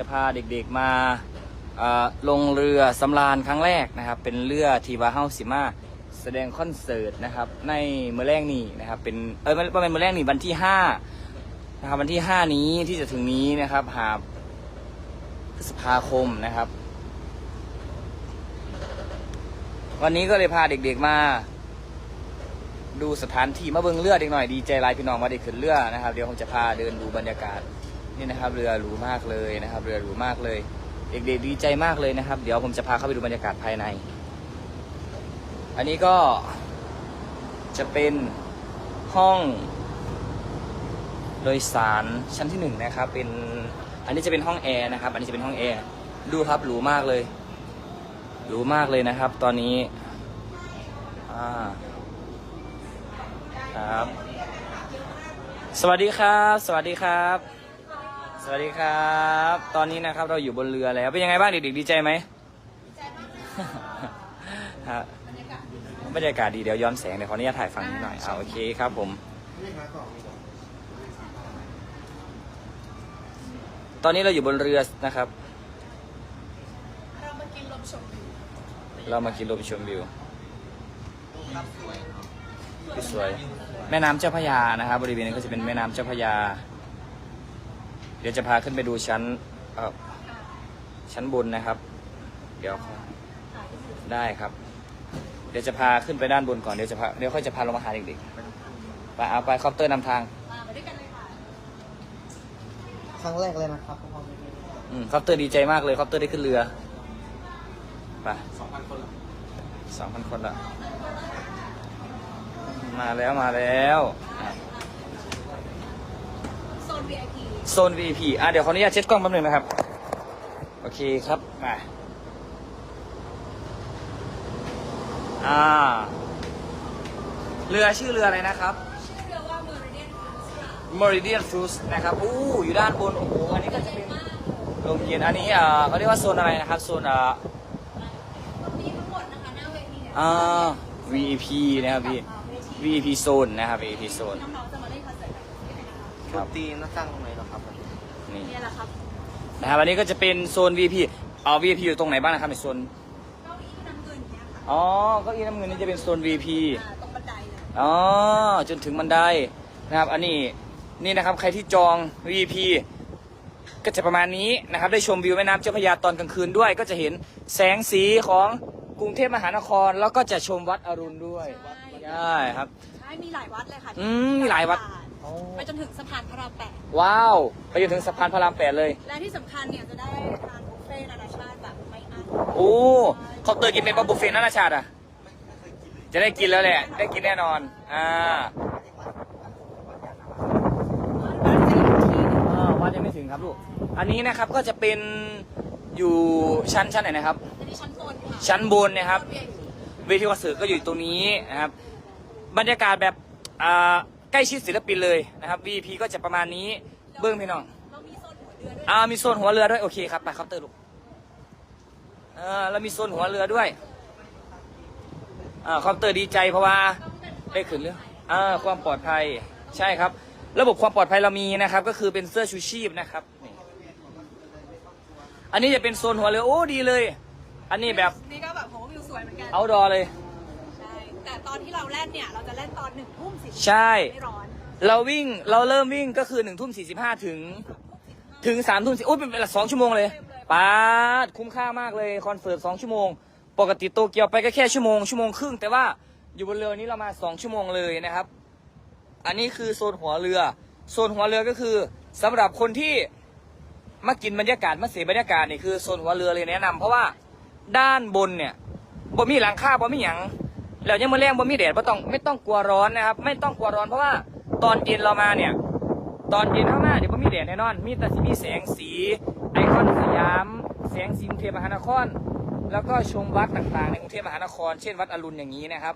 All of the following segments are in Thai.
จะพาเด็กๆมาลงเรือสำราญครั้งแรกนะครับ เป็นเรือทีวาเฮาสิมาแสดงคอนเสิร์ตนะครับ ในเมื่อแรกนี้นะครับ เป็นเออไม่เป็นเมื่อแรกนี่วันที่ห้านะครับวันที่ห้านี้ที่จะถึงนี้นะครับ หาพฤษภาคมนะครับ วันนี้ก็เลยพาเด็กๆมา ดูสถานที่มาเบิ่งเรือเด็กหน่อยดีใจลายพี่น้องมาได้ขึ้นเรือนะครับ เดี๋ยวผมจะพาเดินดูบรรยากาศ นี่นะครับเรือหรูมากเลยนะครับ เรือหรูมากเลยเด็กๆดีใจมากเลยนะครับ เดี๋ยวผมจะพาเข้าไปดูบรรยากาศภายใน อันนี้ก็จะเป็นห้องโดยสารชั้นที่หนึ่งนะครับ เป็นอันนี้จะเป็นห้องแอร์นะครับ อันนี้จะเป็นห้องแอร์ดูครับหรูมากเลยหรูมากเลยนะครับ ตอนนี้อ่าครับ สวัสดีครับ สวัสดีครับ สวัสดีครับ ตอนนี้นะครับเราอยู่บนเรือแล้ว เป็นยังไงบ้างเด็กๆดีใจไหมฮะบรรยากาศดีเดี๋ยวย้อนแสงเดี๋ยวขออนุญาตถ่ายฝั่งนี้หน่อยอ่าโอเคครับผม ตอนนี้เราอยู่บนเรือนะครับ เรามากินลมชมวิวเรามากินลมชมวิวที่สวย แม่น้ำเจ้าพระยานะครับบริเวณนี้ก็จะเป็นแม่น้ำเจ้าพระยา เดี๋ยวจะพาขึ้นไปดูชั้นเอ่อชั้นบนนะครับ เดี๋ยวได้ครับ เดี๋ยวจะพาขึ้นไปด้านบนก่อน เดี๋ยวจะพาเดี๋ยวค่อยจะพาลงมาหาเด็กๆไปเอาไปคอปเตอร์นำทาง มาไปด้วยกันเลยค่ะครั้งแรกเลยนะครับพ่ออืมคอปเตอร์ดีใจมากเลยคอปเตอร์ได้ขึ้นเรือไปสองพันคนสองพันคนละมาแล้วมาแล้ว โซน VIP โซน VIP อะเดี๋ยวขออนุญาตเช็ดกล้องแป๊บหนึงนะครับ โอเคครับมาอ่า เรือชื่อเรืออะไรนะครับชื่อเรือว่า Meridian Cruise ค่ะ Meridian Cruise นะครับอู้อยู่ด้านบนโอ้โหอันนี้ก็จะเป็นลมเย็นอันนี้อ่าเขาเรียกว่าโซนอะไรนะครับ โซนอ่าตรงนี้ทั้งหมดนะคะหน้าเวทีเนี่ยอ่า VIP นะครับ V- เวที VIP โซนนะครับ VIP โซน น้องๆจะมาเล่นคอนเสิร์ตกันที่ไหนนะคะ ครับ ตีน่าตั้งตรงไหนเหรอครับนี่เนี่ย แหละครับนะครับอันนี้ก็จะเป็นโซน VIP เอา VIP อยู่ตรงไหนบ้างนะครับในโซน เก้าอี้น้ำเงินเนี่ยค่ะอ๋อเก้าอี้น้ำเงินนี่จะเป็นโซน VIP อ่าตรงบันไดเลยอ๋อ จนถึงบันไดนะครับ อันนี้นี่นะครับใครที่จอง VIP ก็จะประมาณนี้นะครับ ได้ชมวิวแม่น้ำเจ้าพระยาตอนกลางคืนด้วย ก็จะเห็นแสงสีของกรุงเทพมหานคร แล้วก็จะชมวัดอรุณด้วยใช่ครับ ใช่มีหลายวัดเลยค่ะอืมมีหลายวัด ไปจนถึงสะพานพระรามแปดว้าว ไปจนถึงสะพานพระรามแปดเลย และที่สำคัญเนี่ยจะได้ทานบุฟเฟ่ต์นานาชาติแบบไม่อั้นโอ้เขาเตยกินเป็นปลาบุฟเฟ่ต์นานาชาติอะ จะได้กินแล้วแหละ ได้กินแน่นอน อ่าวัดจะอยู่ที่อ่าวัดยังไม่ถึงครับลูก อันนี้นะครับก็จะเป็นอยู่ชั้นชั้นไหนนะครับ อันนี้ชั้นบนค่ะชั้นบนนะครับโซ VIP เวทีคอนเสิร์ตก็อยู่ตรงนี้นะครับ บรรยากาศแบบอ่า ใกล้ชิดศิลปินเลยนะครับ VP ก็จะประมาณนี้เบื้องพี่น้องเรามีโซนหัวเรือด้วยอ่ามีโซนหัวเรือด้วยโอเคครับไปเคาน์เตอร์ลูกเออแล้วมีโซนหัวเรือด้วยอ่าเคาน์เตอร์ดีใจเพราะว่าได้ขึ้นเรืออ่าความปลอดภัยใช่ครับ ระบบความปลอดภัยเรามีนะครับ ก็คือเป็นเสื้อชูชีพนะครับนี่อันนี้จะเป็นโซนหัวเรือโอ้ดีเลย อันนี้แบบนี่ก็แบบโหวิวสวยเหมือนกันเอาดอเลยใช่ แต่ตอนที่เราเล่นเนี่ย เราจะเล่นตอนหนึ่งทุ่มสิใช่ ไม่ร้อนเราวิ่งเราเริ่มวิ่งก็คือหนึ่งทุ่มสี่สิบห้าถึง ถึงสามทุ่มสิโอ้ยเป็นเวลาสองชั่วโมงเลยป้าดคุ้มค่ามากเลยคอนเสิร์ตสองชั่วโมง ปกติโตเกียวไปก็แค่ชั่วโมงชั่วโมงครึ่งแต่ว่าอยู่บนเรือนี้เรามาสองชั่วโมงเลยนะครับ อันนี้คือโซนหัวเรือ โซนหัวเรือก็คือสำหรับคนที่มากินบรรยากาศมาเสพบรรยากาศนี่คือโซนหัวเรือเลยแนะนำเพราะว่าด้านบนเนี่ยบ่มีหลังคาบ่มีหยัง แล้วยังมาแรงบ่มีแดดบ่ต้องไม่ต้องกลัวร้อนนะครับ ไม่ต้องกลัวร้อนเพราะว่าตอนเย็นเรามาเนี่ย ตอนเย็นข้างหน้าเดี๋ยวบ่มีแดดแน่นอน มีแต่สิมีแสงสีไอคอนสยาม แสงสีกรุงเทพมหานคร แล้วก็ชมวัดต่างๆในกรุงเทพมหานคร เช่นวัดอรุณอย่างนี้นะครับ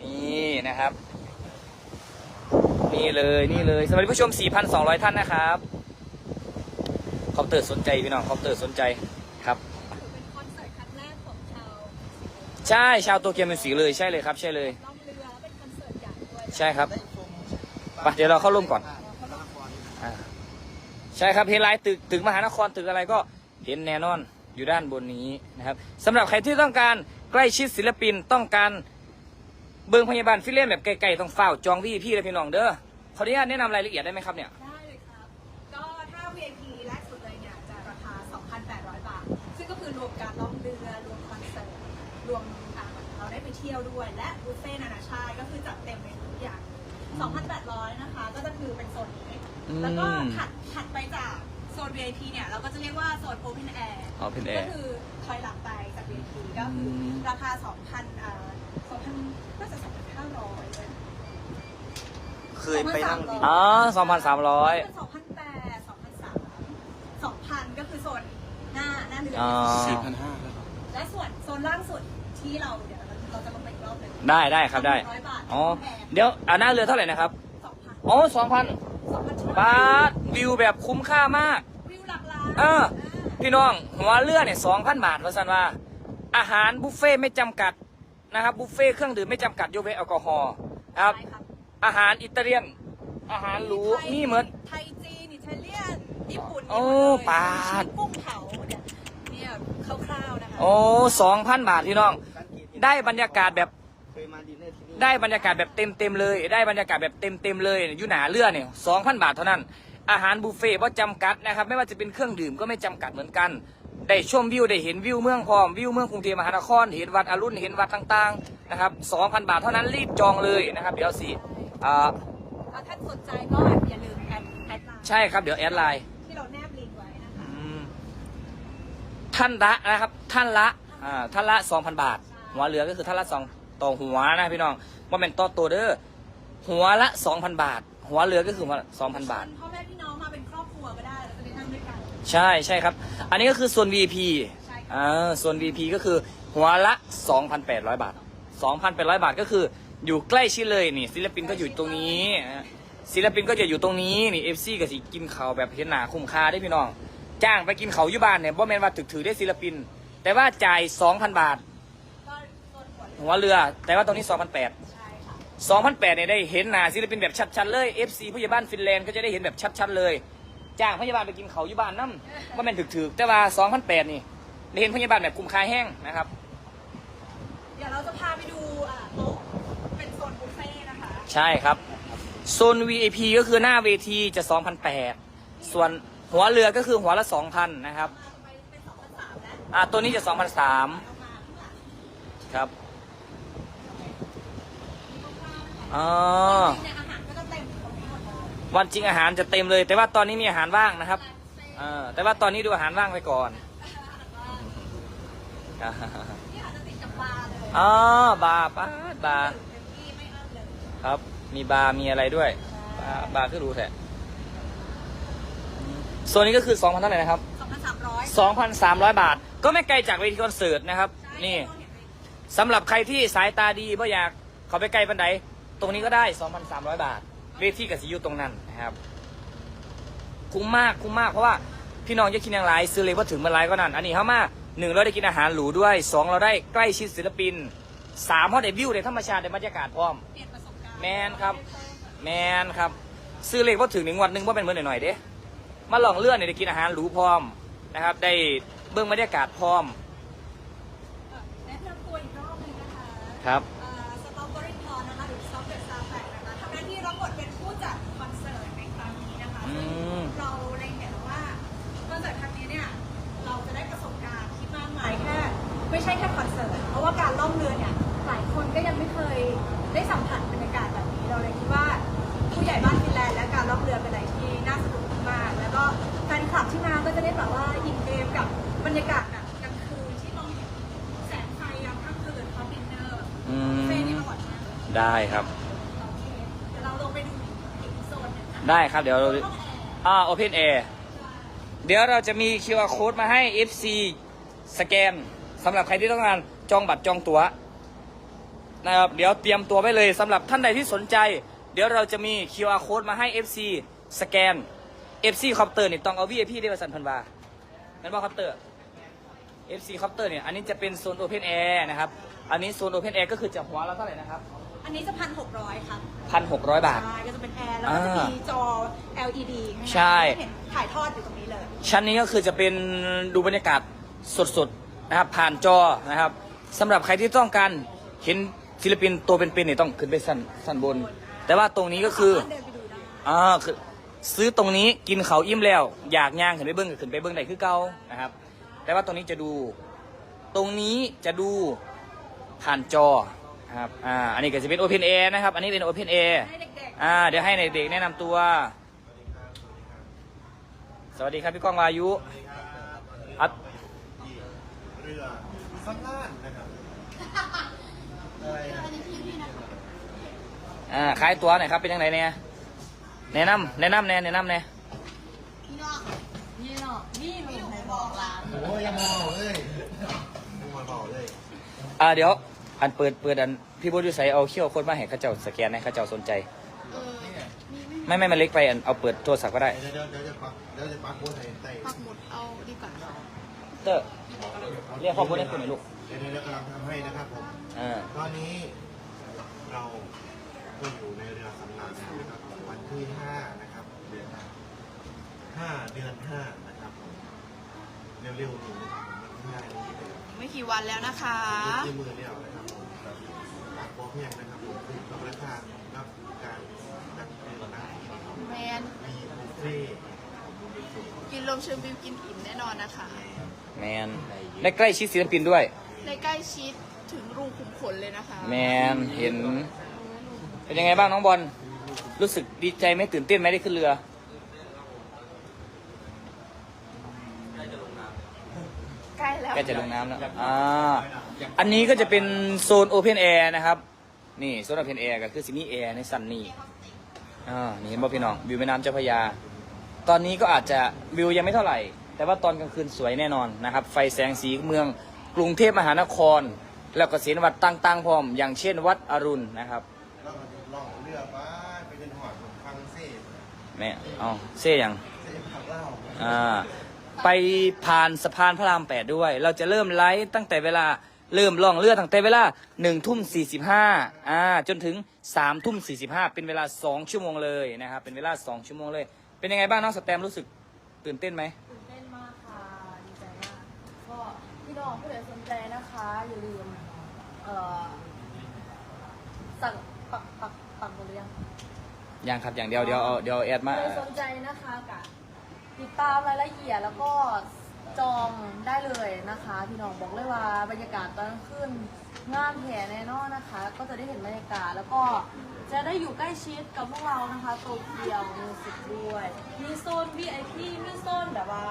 นี่นะครับ นี่เลยนี่เลยสวัสดีผู้ชม 4,200 ท่านนะครับคอปเตอร์สนใจพี่น้องคอปเตอร์สนใจครับ ถือเป็นคอนเสิร์ตครั้งแรกของชาว ใช่ชาวโตเกียวมิวสิกเลยใช่เลยครับใช่เลย ล่องเรือแล้วเป็นคอนเสิร์ตใหญ่ด้วยใช่ครับไปเดี๋ยวเราเข้าร่วมก่อน อ่าใช่ครับเห็นลายตึกตึกมหานครตึกอะไรก็เห็นแน่นอนอยู่ด้านบนนี้นะครับสำหรับใครที่ต้องการใกล้ชิดศิลปินต้องการเบิงพยาบาลฟิเลนแบบไกลๆต้องเฝ้าจองวี่พี่เลยพี่น้องเด้อขออนุญาตแนะนำรายละเอียดได้ไหมครับเนี่ย ได้ ยวด้วยและบุฟเฟ่ต์นานาชาติก็คือจัดเต็มในทุกอย่าง 2,800 นะคะ ก็จะคือเป็นโซนนี้ อืม แล้วก็ถัดถัดไปจากโซน VIP เนี่ยเราก็จะเรียกว่าโซน Open Air Open ก็ Air คือถอยหลังไปจาก VIP ก็คืออม ราคา 2,000อ่า2,000น่าจะ2,500เลย เคยไปนั่ง2,300อ๋อสองพันสามร้อย สองพันแปดสองพันสามสองพันก็คือโซนหน้าหน้าเรืออ๋อสี่พันห้าและส่วนโซนล่างสุดที่เราเดี๋ยวเราจะ ลงไปอีกรอบหนึ่งได้ได้ครับได้ ร้อยบาทอ๋อ เดี๋ยวอ่าหน้าเรือเท่าไหร่นะครับ สองพันอ๋อสองพันสองพันบาทวิวแบบคุ้มค่ามาก วิวหลักล้านเออ พี่น้องหัวเรือเนี่ยสองพันบาทว่าสันว่า อาหารบุฟเฟ่ต์ไม่จำกัดนะครับบุฟเฟ่ต์เครื่องดื่มไม่จำกัดยกเว้นแอลกอฮอล์นะครับ ใช่ครับอาหารอิตาเลียน อาหารหรูไทยนี่เหมือน ไทยจีนอิตาเลียนญี่ปุ่นโอ้มีหมดเลยปาดมีกุ้งเผาเนี่ยเนี่ยคร่าวๆนะคะโอ้สองพันบาทพี่น้อง ได้บรรยากาศแบบเคยมาดินเนอร์ที่นี่ได้บรรยากาศแบบเต็มเต็มๆเลย ได้บรรยากาศแบบเต็มเต็มๆเลยอยู่หนาเรือเนี่ยสองพันบาทเท่านั้น อาหารบุฟเฟ่ต์ว่าจำกัดนะครับ ไม่ว่าจะเป็นเครื่องดื่มก็ไม่จำกัดเหมือนกัน ได้ชมวิวได้เห็นวิวเมืองพร้อมวิวเมืองกรุงเทพมหานคร เห็นวัดอรุณเห็นวัดต่างๆนะครับสองพันบาทเท่านั้นรีบจองเลยนะครับ เดี๋ยวสิอ่าถ้าท่านสนใจก็อย่าลืมแอดแอดไลน์ใช่ครับเดี๋ยวแอดไลน์ ที่เราแนบลิงก์ไว้นะคะ อืมท่านละนะครับ ท่านละอ่าท่านละสองพันบาท หัวเรือก็คือท่านละสองต่อหัวนะพี่น้องว่าเป็นต่อตัวเด้อหัวละสองพันบาท หัวเรือก็คือหัวสองพันบาทพ่อแม่พี่น้องมาเป็นครอบครัวก็ได้เราจะได้นั่งด้วยกันใช่ใช่ครับ อันนี้ก็คือส่วน VIP ใช่ครับอ่าส่วน VIP ก็คือหัวละ 2,800 บาท 2,800 บาทก็คืออยู่ใกล้ชิดเลยนี่ศิลปินก็อยู่ตรงนี้อะศิลปินก็จะอยู่ตรงนี้นี่ FC ก็สิกินเขาวแบบเห็นหนาคุ้มค่าได้พี่น้อง จ้างไปกินเขาวอยู่บ้านเนี่ยบ่แม่นว่าถึกถือได้ศิลปิน แต่ว่าจ่าย 2,000 บาทก็โซน หัวเรือหัวเรือ แต่ว่าตรงนี้ 2,800 ใช่ค่ะ2,800เนี่ยได้เห็นหน้าศิลปินแบบชัดๆเลย FC ผู้ใหญ่บ้านฟินแลนด์ก็จะได้เห็นแบบชัดๆเลย จ้างพยาบาลไปกินเขาวอยู่บ้านน้ำว่าแม่นถึกๆ แต่ว่า 2,800นี่ได้เห็นพยาบาลแบบคุ้มค่าแห้งนะครับ เดี๋ยวเราจะพาไปดูอ่าโต๊ะเป็นโซนบุฟเฟ่ต์นะคะใช่ครับ โซน VIP ก็คือหน้าเวทีจะ 2,800 ส่วนหัวเรือก็คือหัวละ 2,000 นะครับ มาไปเป็นสองพันสามแล้วอ่าตัวนี้จะ 2,300เอามาข้างหลัง ครับ อ๋อจริงๆเนี่ยอาหารก็จะเต็มตรงนี้หมดเลยวันจริงอาหารจะเต็มเลย แต่ว่าตอนนี้มีอาหารว่างนะครับเออแต่ว่าตอนนี้ดูอาหารว่างไปก่อนนี่อาจจะติดกับบาร์เลยอ๋อบาร์ป้าดบาร์เต็มที่ไม่อั้นเลยครับ มีบาร์มีอะไรด้วย บาร์บาร์ก็รู้แท้โซนนี้ก็คือ2,000เท่าไหร่นะครับ สองพันสามร้อย2,300 บาท ก็ไม่ไกลจากเวทีคอนเสิร์ตนะครับ นี่ สำหรับใครที่สายตาดีบ่อยากเขาไปไกลปันไดต รงนี้ก็ได้ 2,300 บาท เวทีกับสิอยูตรงนั้นนะครับ คุ้มมากคุ้มมากเพราะว่าพี่น้องจะกินอย่างไรซื้อเลยว่าถึงเมื่อไรก็นั่น อันนี้เขามาหนึ่งเราได้กินอาหารหรูด้วยสองเราได้ใกล้ชิดศิลปินสามเขาได้วิวในธรรมชาติในบรรยากาศพร้อม เปลี่ยนประสบการณ์แมนครับ แมนครับ ซื้อเลขว่าถึงหนึ่งวันหนึ่งว่าเป็นเมื่อหน่อยๆเด้มาลองเลื่อนเนี่ยได้กินอาหารหรูพร้อมนะครับ ได้เบื้องบรรยากาศพร้อมแนะนำตัวอีกรอบหนึงนะคะครับ ได้ครับโอเคเดี๋ยวเราลงไปดูอีกโซนหนึ่งนะได้ครับเดี๋ยวเราห้องแอร์อ่า Open Air เดี๋ยวเราจะมี QR code มาให้ FC สแกนสำหรับใครที่ต้องการจองบัตรจองตั๋วนะครับเดี๋ยวเตรียมตัวไว้เลยสำหรับท่านใดที่สนใจ เดี๋ยวเราจะมี QR code มาให้ FC สแกน FC คอปเตอร์นี่ต้องเอา VIP ได้ประสันพันวานั่นว่าคอปเตอร์ FC คอปเตอร์เนี่ยอันนี้จะเป็นโซน Open Air นะครับ อันนี้โซน Open Air ก็คือจะหัวละเท่าไหร่นะครับ อันนี้จะพันหกร้อยครับพันหกร้อยบาท ใช่ก็จะเป็นแอร์แล้วก็จะมีจอ LED ข้างในใช่ เห็นถ่ายทอดอยู่ตรงนี้เลย ชั้นนี้ก็คือจะเป็นดูบรรยากาศสดๆนะครับผ่านจอนะครับสำหรับใครที่ต้องการเห็นศิลปินตัวเป็นๆเนี่ยต้องขึ้นไปสั้นสั้นบน แต่ว่าตรงนี้ก็คือเดินไปดูได้อ่าคือซื้อตรงนี้กินเขาวอิ่มแล้ว อยากย่างขึ้นไปเบิ้งก็ขึ้นไปเบิ้งได้คือเก่านะครับ แต่ว่าตรงนี้จะดู ตรงนี้จะดูผ่านจอนะ ครับ อ่า อันนี้ก็จะเป็น Open Air นะครับ อันนี้เป็น Open Air ให้เด็กอ่า เดี๋ยวให้เด็กๆแนะนำตัว สวัสดีครับพี่ก้องวายุอัพเรือสักล้านนะครับอะไรนะอ่า ขายตัวหน่อยครับ เป็นยังไงเนี่ยแนะนำแนะนำแน่แนะนำแน่นี่เนาะนี่เนาะนี่หนูไหนบอกร้านโอ้ยยังมองเลยยังมองเลย อ่า เดี๋ยว อันเปิดเปิดอันพี่บุญยุใสเอาเขี้ยวโคตรมาให้เข้าเจ้าสแกนให้เข้าเจ้าสนใจ เออมีไหม่ไม่ไม่มันเล็กไปอันเอาเปิดโทรศัพท์ก็ได้ เดี๋ยวเดี๋ยวเดี๋ยวจะปักเดี๋ยวจะปักโบนให้ใส่ปักหมุดเอาดีกว่าเตอร์เรียกพ่อพูดให้คุณหน่อยลูกเดี๋ยวเดี๋ยวกำลังทำให้นะครับผมอ่าตอนนี้เราก็อยู่ในเรือสำราญนะครับวันที่ห้านะครับเดือนห้าเดือนห้านะครับผมเร็วๆนี้นะครับวันที่ห้านี้เลยไม่กี่วันแล้วนะคะ ที่มือเรียว นะครับผมปักโบเพียงนะครับผมคือกับราคากับการจัดเรียนได้แมนมีบุฟเฟ่ต์กินลมเชิญวิวกินอิ่มแน่นอนนะคะ แมนได้ใกล้ชิดศิลปินด้วย ในใกล้ชิดถึงรูขุมขนเลยนะคะแมนเห็น เป็นยังไงบ้างน้องบอลรู้สึกดีใจไหมตื่นเต้นไหมได้ขึ้นเรือ ใกล้แล้ว ใกล้จะลงน้ำแล้วอ่า อันนี้ก็จะเป็นโซนโอเพนแอร์นะครับ นี่โซนโอเพนแอร์ก็คือสิมีแอร์ในซันนี่อ่านี่เห็นบ่พี่น้องวิวแม่น้ำเจ้าพระยา ตอนนี้ก็อาจจะวิวยังไม่เท่าไหร่ แต่ว่าตอนกลางคืนสวยแน่นอนนะครับ ไฟแสงสีเมืองกรุงเทพมหานคร แล้วก็เสียนวัดต่างๆพร้อม อย่างเช่นวัดอรุณนะครับแล้วก็ล่องเรือไปไปจนหอดฟังเซ่แม่เอาเซ่ยังเซ่ผักเหล้าอ่าไปผ่านสะพานพระรามแปดด้วย เราจะเริ่มไลฟ์ตั้งแต่เวลา เริ่มล่องเรือตั้งแต่เวลาหนึ่งทุ่มสี่สิบห้าอ่าจนถึงสามทุ่มสี่สิบห้าเป็นเวลาสองชั่วโมงเลยนะครับเป็นเวลาสองชั่วโมงเลย เป็นยังไงบ้างน้องสแตมรู้สึกตื่นเต้นไหมตื่นเต้นมากค่ะดีใจมากก็พี่น้องผู้ใดสนใจนะคะอย่าลืมเอ่อสั่งปักปักปักหมดหรือยังยังครับอย่างเดียวเดี๋ยวเอาเดี๋ยวแอดมาใครสนใจนะคะกะติดตามรายละเอียดแล้วก็ จองได้เลยนะคะ พี่น้องบอกเลยว่าบรรยากาศตอนกลางคืนงานแห่แน่นอนนะคะ ก็จะได้เห็นบรรยากาศแล้วก็จะได้อยู่ใกล้ชิดกับพวกเรานะคะโตเกียวมิวสิกด้วย มีโซน VIP มีโซนแบบว่า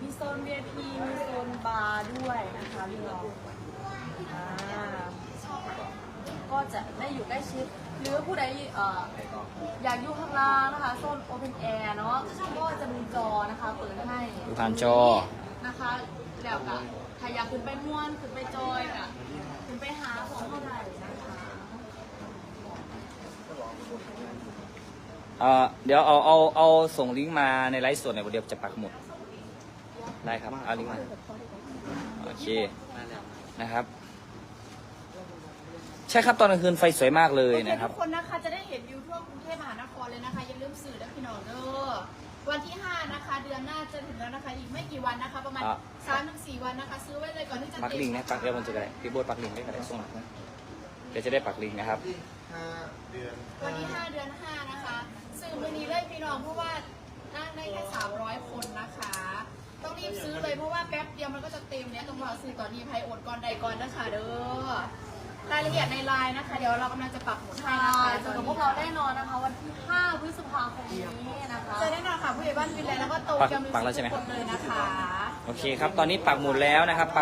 มีโซน VIP มีโซนบาร์ด้วยนะคะพี่น้องอ่าก็จะได้อยู่ใกล้ชิด หรือผู้ใดเอ่ออยากอยู่ข้างล่างนะคะ โซน Open Air เนาะก็จะมีจอนะคะ เปิดให้ ดูผ่านจอ นะคะ แล้วก็ใครอยากขึ้นไปม่วนขึ้นไปจอยอะขึ้นไปหาของเท่าไหร่นะคะเอ่อเดี๋ยวเอาเอาเอาส่งลิงก์มาในไลฟ์สดหน่อยเดี๋ยวจะปักหมุดได้ครับเอาลิงก์มาโอเคนะครับ ใช่ครับตอนกลางคืนไฟสวยมากเลยโอเคนะครับทุกคนนะคะจะได้เห็นวิวทั่วกรุงเทพมหานครเลยนะคะอย่าลืมสื่อและพี่น้องเด้อ วันที่ 5 นะคะ เดือนหน้าจะถึงแล้วนะคะ อีกไม่กี่วันนะคะ ประมาณอะ สามถึงสี่วันนะคะ ซื้อไว้เลยก่อนที่จะปักลิงก์นะปักเดี๋ยวมันจะได้พี่โบดปักลิงก์ได้ก็ได้ส่งหลักนะเดี๋ยวจะได้ปักลิงก์นะครับ ห้าเดือนวันที่ 5 เดือน 5 นะคะซื้อมือนี้เลยพี่น้องเพราะว่านั่งได้แค่300 คนนะคะ ต้องรีบซื้อเลยเพราะว่าแป๊บเดียวมันก็จะเต็มเนี่ยต้องรอซื้อก่อนนี้ภัยอดก่อนใดก่อนนะคะเด้อ รายละเอียดในไลน์นะคะ เดี๋ยวเรากำลังจะปักหมุดให้ใช่นะคะเจอกับพวกเราแน่นอนนะคะวันที่ 5 พฤษภาคมนี้นะคะเจอแน่นอนค่ะผู้ใหญ่บ้านฟินแลนด์แล้วก็โตเกียวมิวปักแล้วใช่สิไหมกทุกคนเลยนะคะ โอเคครับ ตอนนี้ปักหมุดแล้วนะครับปัก